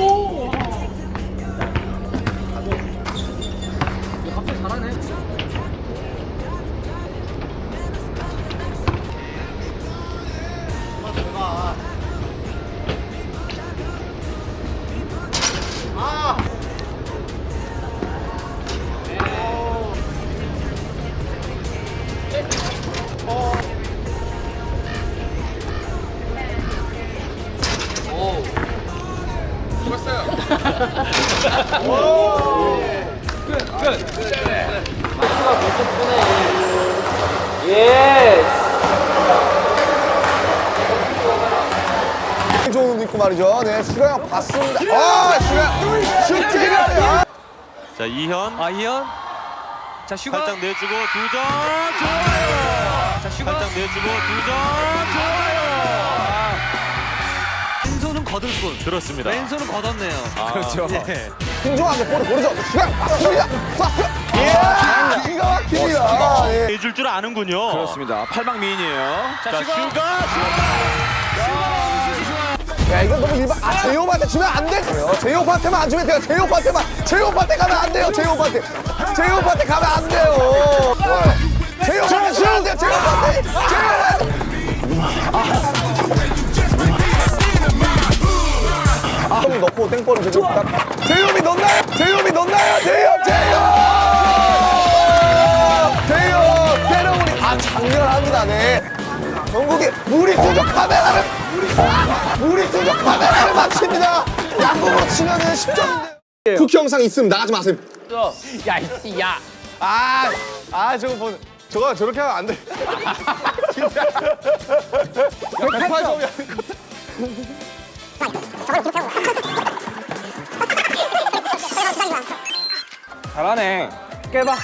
오! 좋은 말이죠. 네, 슈가 형 봤습니다. 아, 슈가 슈가. 자 이현. 아 이현. 자 슈가. 살짝 내주고 두 점 좋아요. 자 슈가. 살짝 내주고 두 점 좋아요. 왼손은 거들 뿐. 그렇습니다. 왼손은 걷었네요. 그렇죠. 예. 신중하게 볼을 고르죠. 슈가. 쐈어요. 예, 기가 막힙니다. 예. 내줄 줄 아는군요. 그렇습니다. 팔방 미인이에요. 자 자 슈가. 슈가. 아, 제이홉한테 주면 안 돼. 제이홉한테만 안 주면 돼요. 제이홉한테만. 제이홉한테 가면 안 돼요. 제이홉한테. 제이홉한테 가면 안 돼요. 제이홉한테 주면 안 돼요. 제이홉한테. 제이홉한테. 아, 형이 넣고 땡볼을 주죠. 제이홉이 넣나요? 제이홉이 넣나요? 제이홉, 제이홉! 제이홉! 때려버리. 아, 장렬합니다, 네. 전국에 물이 수족 카메라를 물이 수족 카메라를 맞춥니다. 양궁으로 치면은 10점인데. 쿠키 영상 있으면 나가지 마세요. 야 이씨 야. 아, 아 저거 보 저거 저렇게 하면 안 돼. 진짜. 108점이야. 잘하네. 깨봐.